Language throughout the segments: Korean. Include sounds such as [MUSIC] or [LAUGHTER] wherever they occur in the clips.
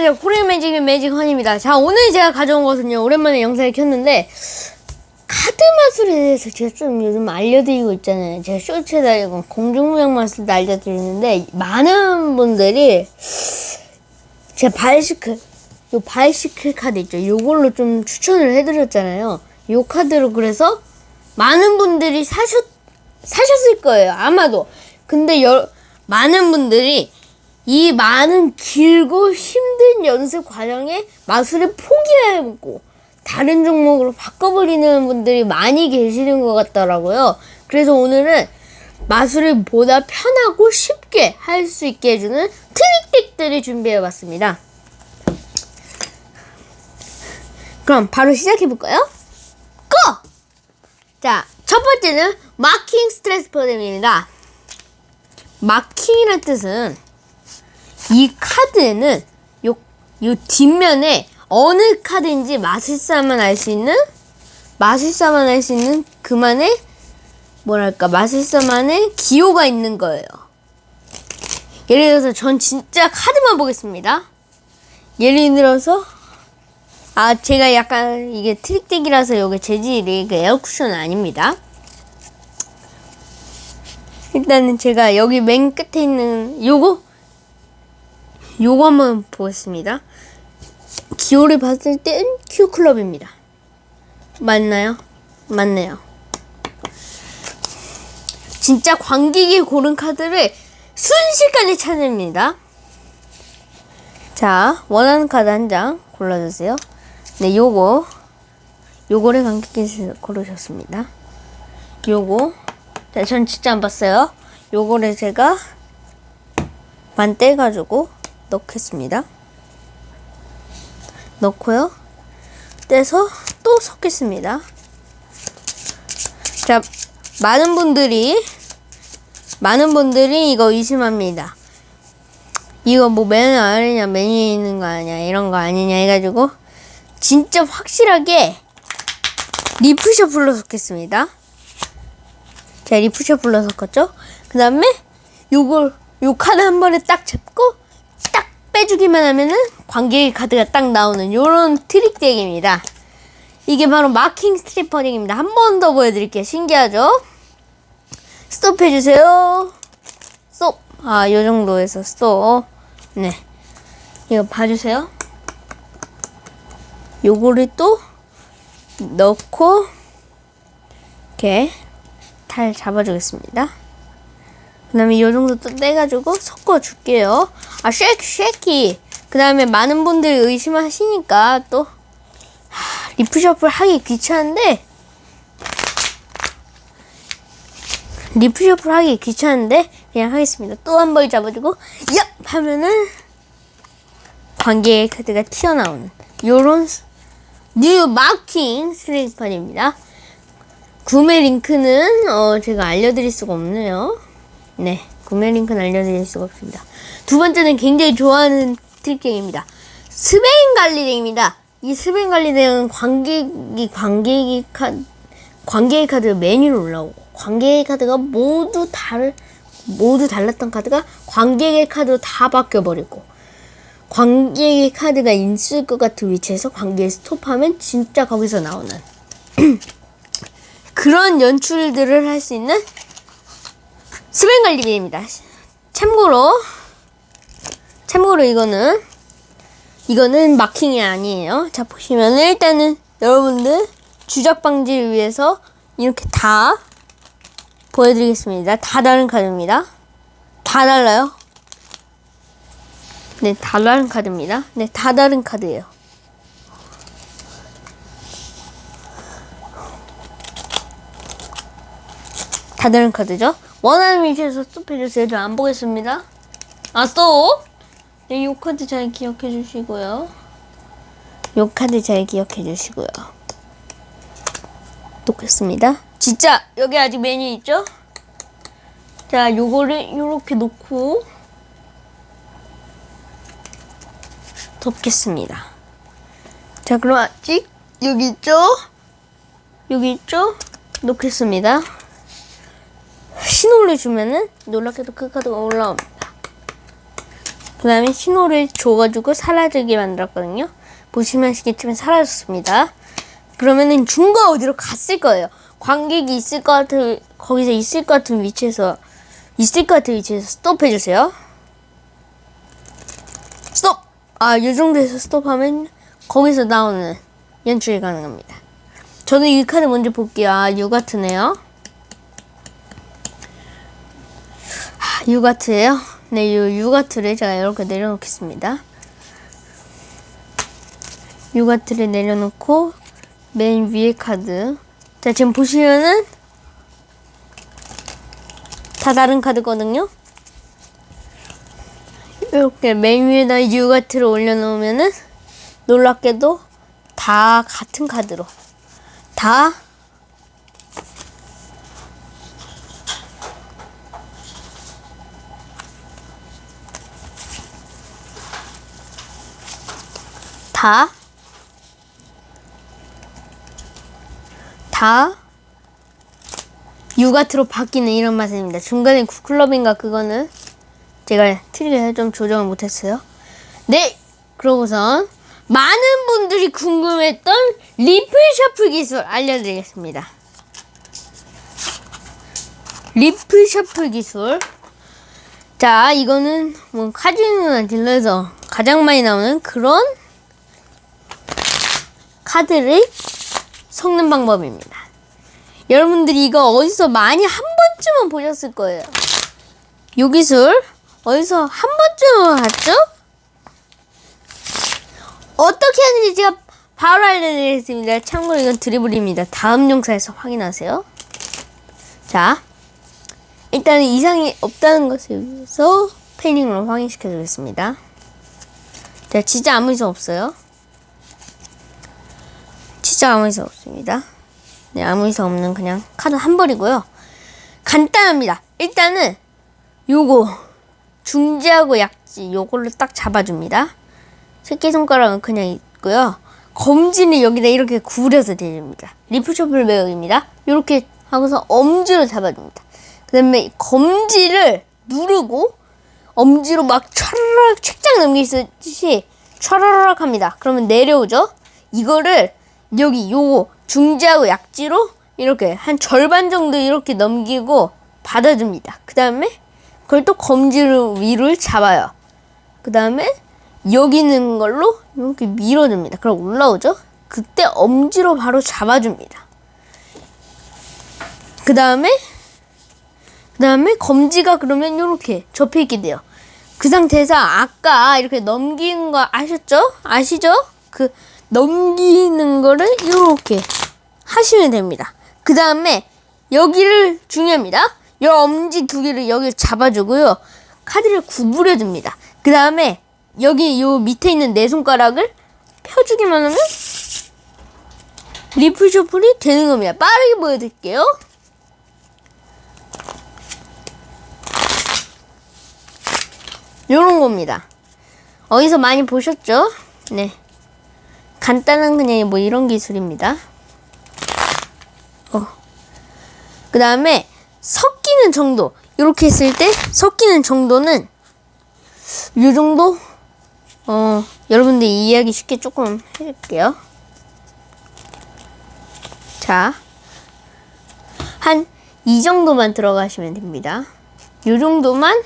안녕하세요. 코리안 매직의 매직 헌입니다. 자, 오늘 제가 가져온 것은요, 오랜만에 영상을 켰는데, 카드 마술에 대해서 제가 좀 요즘 알려드리고 있잖아요. 제가 쇼츠에다 이거 공중무역 마술도 알려드리는데, 많은 분들이, 제 바이시클, 요 바이시클 카드 있죠. 요걸로 좀 추천을 해드렸잖아요. 요 카드로 그래서, 많은 분들이 사셨, 사셨을 거예요. 아마도. 근데 여, 많은 분들이 이 많은 길고 힘 든 연습 과정에 마술을 포기하고 다른 종목으로 바꿔버리는 분들이 많이 계시는 것 같더라고요. 그래서 오늘은 마술을 보다 편하고 쉽게 할 수 있게 해주는 트릭틱들을 준비해봤습니다. 그럼 바로 시작해볼까요? 고! 자, 첫 번째는 마킹 스트레스 프로그램입니다. 마킹이란 뜻은 이 카드에는 요, 요 뒷면에 어느 카드인지 마술사만 알 수 있는 마술사만 알 수 있는 그만의 뭐랄까 마술사만의 기호가 있는 거예요. 예를 들어서 전 진짜 카드만 보겠습니다. 예를 들어서 아 제가 약간 이게 트릭덱이라서 여기 재질이 그 에어쿠션 아닙니다. 일단은 제가 여기 맨 끝에 있는 요거 요거 한번 보겠습니다. 기호를 봤을 땐 Q클럽입니다. 맞나요? 맞네요. 진짜 관객이 고른 카드를 순식간에 찾습니다. 자, 원하는 카드 한 장 골라주세요. 네, 요거. 요거를 관객께서 고르셨습니다. 요거. 자, 전 진짜 안 봤어요. 요거를 제가 반 떼가지고 넣겠습니다. 넣고요. 떼서 또 섞겠습니다. 자, 많은 분들이 많은 분들이 이거 의심합니다. 이거 뭐맨 아래냐 맨 위에 있는 거 아니야 이런 거 아니냐 해가지고 진짜 확실하게 리프 셔플로 섞겠습니다. 자 리프 셔플로 섞었죠? 그 다음에 요걸 요 카드 한 번에 딱 잡고 딱 빼주기만 하면은 관객의 카드가 딱 나오는 요런 트릭 덱입니다. 이게 바로 마킹 스트리퍼 덱입니다. 한 번 더 보여드릴게요. 신기하죠? 스톱 해주세요. 스톱. 아, 요 정도에서 스톱. 네. 이거 봐주세요. 요거를 또 넣고 이렇게 탈 잡아주겠습니다. 그 다음에 이 정도 또 떼가지고 섞어줄게요. 아, 쉐키, 쉐키. 그 다음에 많은 분들이 의심하시니까 또, 하, 리프셔플 하기 귀찮은데, 리프셔플 하기 귀찮은데, 그냥 하겠습니다. 또 한 번 잡아주고, 야! 하면은, 관계의 카드가 튀어나오는, 요런, 뉴 마킹 슬리퍼입니다. 구매 링크는, 어, 제가 알려드릴 수가 없네요. 네, 구매 링크는 알려드릴 수가 없습니다. 두 번째는 굉장히 좋아하는 트릭갱입니다. 스베인 관리덱입니다. 이 스베인 관리덱은 관객이 관객이 카 관객의 카드 메뉴로 올라오고 관객의 카드가 모두 다를 모두 달랐던 카드가 관객의 카드로 다 바뀌어 버리고 관객의 카드가 있을 것 같은 위치에서 관객이 스톱하면 진짜 거기서 나오는 [CLEARS THROAT] 그런 연출들을 할 수 있는 스벤 관리비입니다. 참고로 참고로 이거는 이거는 마킹이 아니에요. 자 보시면 일단은 여러분들 주작 방지를 위해서 이렇게 다 보여드리겠습니다. 다 다른 카드입니다. 다 달라요. 네, 다 다른 카드입니다. 네, 다 다른 카드예요. 다 다른 카드죠? 원하는 위치에서 스톱해주세요. 저 안 보겠습니다. 아, 스톱! 네, 요 카드 잘 기억해 주시고요. 요 카드 잘 기억해 주시고요. 놓겠습니다. 진짜, 여기 아직 메뉴 있죠? 자, 요거를 요렇게 놓고 덮겠습니다. 자, 그럼 아직 여기 있죠? 여기 있죠? 놓겠습니다. 신호를 주면은 놀랍게도 그 카드가 올라옵니다. 그 다음에 신호를 줘가지고 사라지게 만들었거든요. 보시면 아시겠지만 사라졌습니다. 그러면은 중과 어디로 갔을 거예요. 관객이 있을 것 같은, 거기서 있을 것 같은 위치에서, 있을 것 같은 위치에서 스톱해주세요. 스톱! 아, 이 정도에서 스톱하면 거기서 나오는 연출이 가능합니다. 저는 이 카드 먼저 볼게요. 아, 유가트네요. 유가트예요. 네, 이 유가트를 제가 이렇게 내려놓겠습니다. 유가트를 내려놓고 맨 위에 카드. 자, 지금 보시면은 다 다른 카드거든요. 이렇게 맨 위에다 유가트를 올려놓으면은 놀랍게도 다 같은 카드로 다 다, 다, 유가트로 바뀌는 이런 맛입니다. 중간에 구클럽인가 그거는 제가 틀리게 좀 조정을 못했어요. 네, 그러고선 많은 분들이 궁금했던 리플 셔플 기술 알려드리겠습니다. 리플 셔플 기술. 자, 이거는 뭐 카지노나 딜러에서 가장 많이 나오는 그런 카드를 섞는 방법입니다. 여러분들이 이거 어디서 많이 한 번쯤은 보셨을 거예요. 요 기술 어디서 한 번쯤은 봤죠? 어떻게 하는지 제가 바로 알려드리겠습니다. 참고로 이건 드리블입니다. 다음 영상에서 확인하세요. 자, 일단은 이상이 없다는 것을 위해서 패닝으로 확인시켜 주겠습니다. 자, 진짜 아무 이상 없어요. 진짜 아무 이상 없습니다. 네, 아무 이상 없는 그냥 카드 한 벌이고요. 간단합니다. 일단은 요거 중지하고 약지 요걸로 딱 잡아줍니다. 새끼손가락은 그냥 있고요. 검지는 여기다 이렇게 구부려서 대줍니다. 리프쇼플 매력입니다. 이렇게 하고서 엄지로 잡아줍니다. 그 다음에 검지를 누르고 엄지로 막 촤르륵 책장 넘기듯이 촤르륵 합니다. 그러면 내려오죠? 이거를 여기 요 중지하고 약지로 이렇게 한 절반 정도 이렇게 넘기고 받아줍니다. 그 다음에 그걸 또 검지로 위를 잡아요. 그 다음에 여기 있는 걸로 이렇게 밀어줍니다. 그럼 올라오죠? 그때 엄지로 바로 잡아줍니다. 그 다음에 그 다음에 검지가 그러면 이렇게 접혀 있게 돼요. 그 상태에서 아까 이렇게 넘긴 거 아셨죠? 아시죠? 그 넘기는 거를 이렇게 하시면 됩니다. 그 다음에 여기를 중요합니다. 이 엄지 두 개를 여기 잡아주고요. 카드를 구부려 줍니다. 그 다음에 여기 요 밑에 있는 네 손가락을 펴주기만 하면 리플 셔플이 되는 겁니다. 빠르게 보여드릴게요. 요런 겁니다. 어디서 많이 보셨죠? 네. 간단한 그냥 뭐 이런 기술입니다. 어. 그 다음에 섞이는 정도. 이렇게 했을 때 섞이는 정도는 요 정도? 어, 여러분들 이해하기 쉽게 조금 해줄게요. 자, 한 이 정도만 들어가시면 됩니다. 요 정도만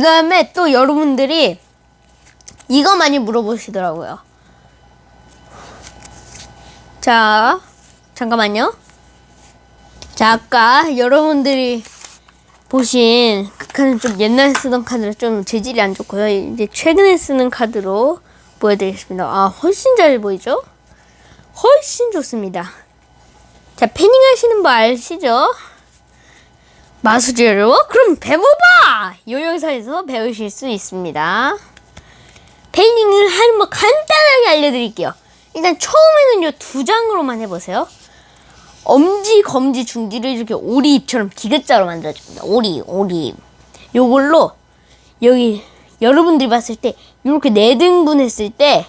그 다음에 또 여러분들이 이거 많이 물어보시더라고요. 자, 잠깐만요. 자, 아까 여러분들이 보신 그 카드는 좀 옛날에 쓰던 카드라 좀 재질이 안 좋고요. 이제 최근에 쓰는 카드로 보여드리겠습니다. 아, 훨씬 잘 보이죠? 훨씬 좋습니다. 자, 패닝 하시는 거 아시죠? 마술재료? 그럼 배워봐! 이 영상에서 배우실 수 있습니다. 페인팅을 하는 법 간단하게 알려드릴게요. 일단 처음에는 요 두 장으로만 해보세요. 엄지, 검지, 중지를 이렇게 오리잎처럼 디귿자로 만들어줍니다. 오리, 오리잎. 요걸로 여기 여러분들이 봤을 때 이렇게 네 등분 했을 때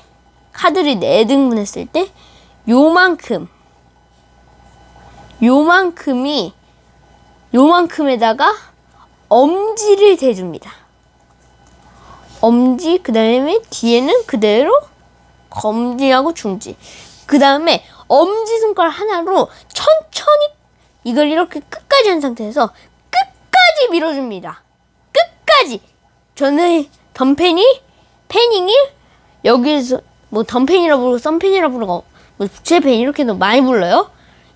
카드를 네 등분 했을 때 요만큼 요만큼이 요만큼에다가 엄지를 대줍니다. 엄지 그 다음에 뒤에는 그대로 검지하고 중지. 그 다음에 엄지 손가락 하나로 천천히 이걸 이렇게 끝까지 한 상태에서 끝까지 밀어줍니다. 끝까지. 저는 덤페니, 패닝이 여기에서 뭐 덤펜이라 부르고 썸펜이라 부르고 뭐 부채펜 이렇게도 많이 불러요.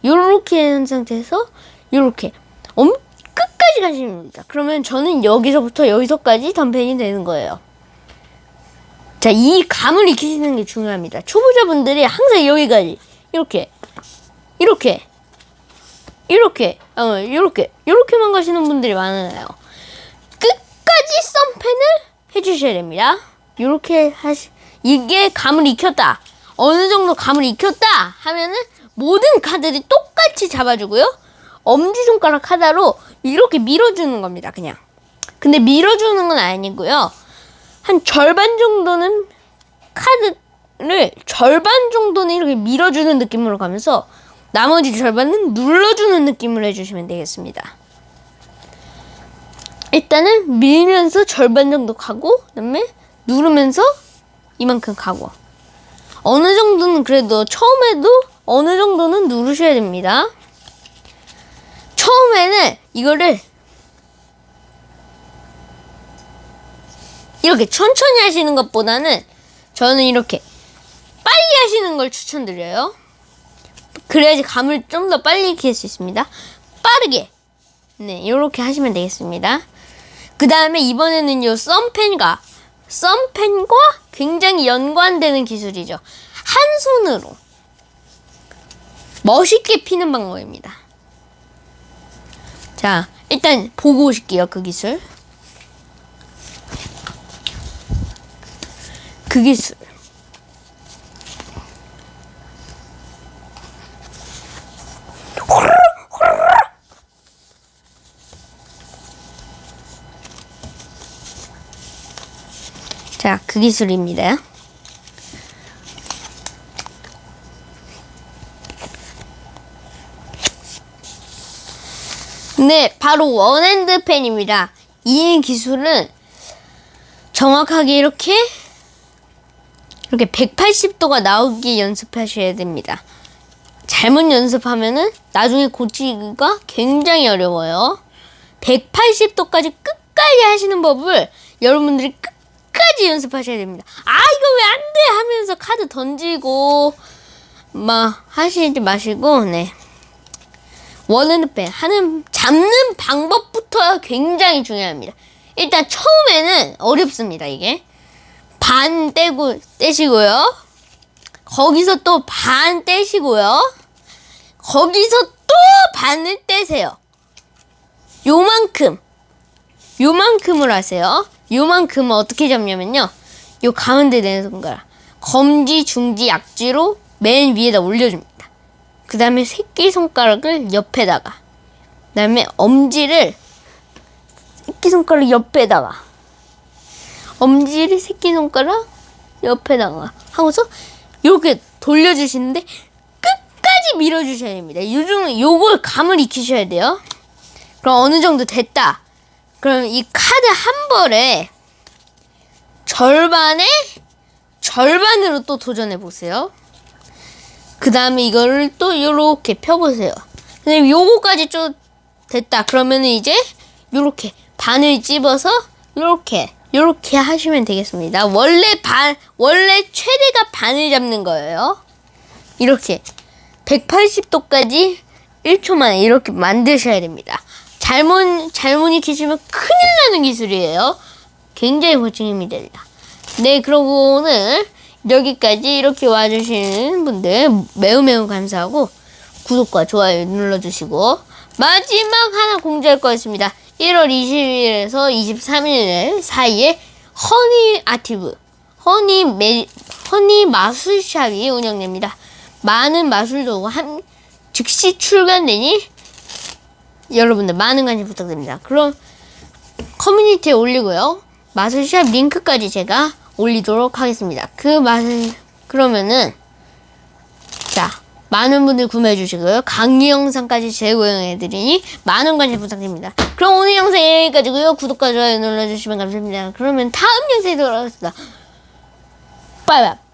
요렇게 한 상태에서 요렇게 엄 끝까지 가시면 됩니다. 그러면 저는 여기서부터 여기서까지 덤펜이 되는 거예요. 자, 이 감을 익히시는 게 중요합니다. 초보자분들이 항상 여기까지 이렇게 이렇게 이렇게 어 이렇게 이렇게만 가시는 분들이 많아요. 끝까지 썸펜을 해주셔야 됩니다. 이렇게 하시 이게 감을 익혔다. 어느 정도 감을 익혔다 하면은 모든 카드를 똑같이 잡아주고요. 엄지 손가락 하나로 이렇게 밀어주는 겁니다. 그냥. 근데 밀어주는 건 아니고요. 한 절반 정도는 카드를 절반 정도는 이렇게 밀어주는 느낌으로 가면서 나머지 절반은 눌러주는 느낌으로 해주시면 되겠습니다. 일단은 밀면서 절반 정도 가고 그다음에 누르면서 이만큼 가고 어느 정도는 그래도 처음에도 어느 정도는 누르셔야 됩니다. 처음에는 이거를 이렇게 천천히 하시는 것보다는 저는 이렇게 빨리 하시는 걸 추천드려요. 그래야지 감을 좀 더 빨리 익힐 수 있습니다. 빠르게. 네, 이렇게 하시면 되겠습니다. 그 다음에 이번에는 요 썸펜과 썸펜과 굉장히 연관되는 기술이죠. 한 손으로 멋있게 피는 방법입니다. 자, 일단 보고 오실게요, 그 기술. 그 기술. 자, 그 기술입니다. 네, 바로 원핸드 펜입니다. 이 기술은 정확하게 이렇게 이렇게 180도가 나오게 연습하셔야 됩니다. 잘못 연습하면은 나중에 고치기가 굉장히 어려워요. 180도까지 끝까지 하시는 법을 여러분들이 끝까지 연습하셔야 됩니다. 아 이거 왜 안 돼 하면서 카드 던지고 막 하시지 마시고 네 원하는 펜 하는 잡는 방법부터 굉장히 중요합니다. 일단 처음에는 어렵습니다 이게 반 떼고 떼시고요. 거기서 또 반 떼시고요. 거기서 또 반을 떼세요. 요만큼. 요만큼을 하세요. 요만큼은 어떻게 잡냐면요. 요 가운데 내는 손가락. 검지, 중지, 약지로 맨 위에다 올려줍니다. 그 다음에 새끼손가락을 옆에다가. 그 다음에 엄지를 새끼손가락 옆에다가. 엄지를 새끼손가락 옆에다가 하고서 이렇게 돌려주시는데 끝까지 밀어주셔야 됩니다. 요즘 요걸 감을 익히셔야 돼요. 그럼 어느 정도 됐다. 그럼 이 카드 한 벌에 절반에 절반으로 또 도전해 보세요. 그 다음에 이거를 또 이렇게 펴보세요. 근데 요거까지 좀 됐다. 그러면은 이제 요렇게 반을 찝어서 요렇게 요렇게 하시면 되겠습니다. 원래 반 원래 최대가 반을 잡는 거예요. 이렇게 180도까지 1초 만에 이렇게 만드셔야 됩니다. 잘못 잘못 익히시면 큰일 나는 기술이에요. 굉장히 고충이 됩니다. 네, 그러고 오늘 여기까지 이렇게 와주시는 분들 매우 매우 감사하고 구독과 좋아요 눌러주시고 마지막 하나 공지할 거였습니다. 1월 20일에서 23일 사이에 허니 아티브, 허니 매, 허니 마술샵이 운영됩니다. 많은 마술도 한 즉시 출간되니 여러분들 많은 관심 부탁드립니다. 그럼 커뮤니티에 올리고요. 마술샵 링크까지 제가 올리도록 하겠습니다. 그 맛을 그러면은 자 많은 분들 구매해 주시고요. 강의 영상까지 제공해 드리니 많은 관심 부탁드립니다. 그럼 오늘 영상 여기까지고요. 구독과 좋아요 눌러주시면 감사합니다. 그러면 다음 영상에 돌아오겠습니다. 빠이빠이.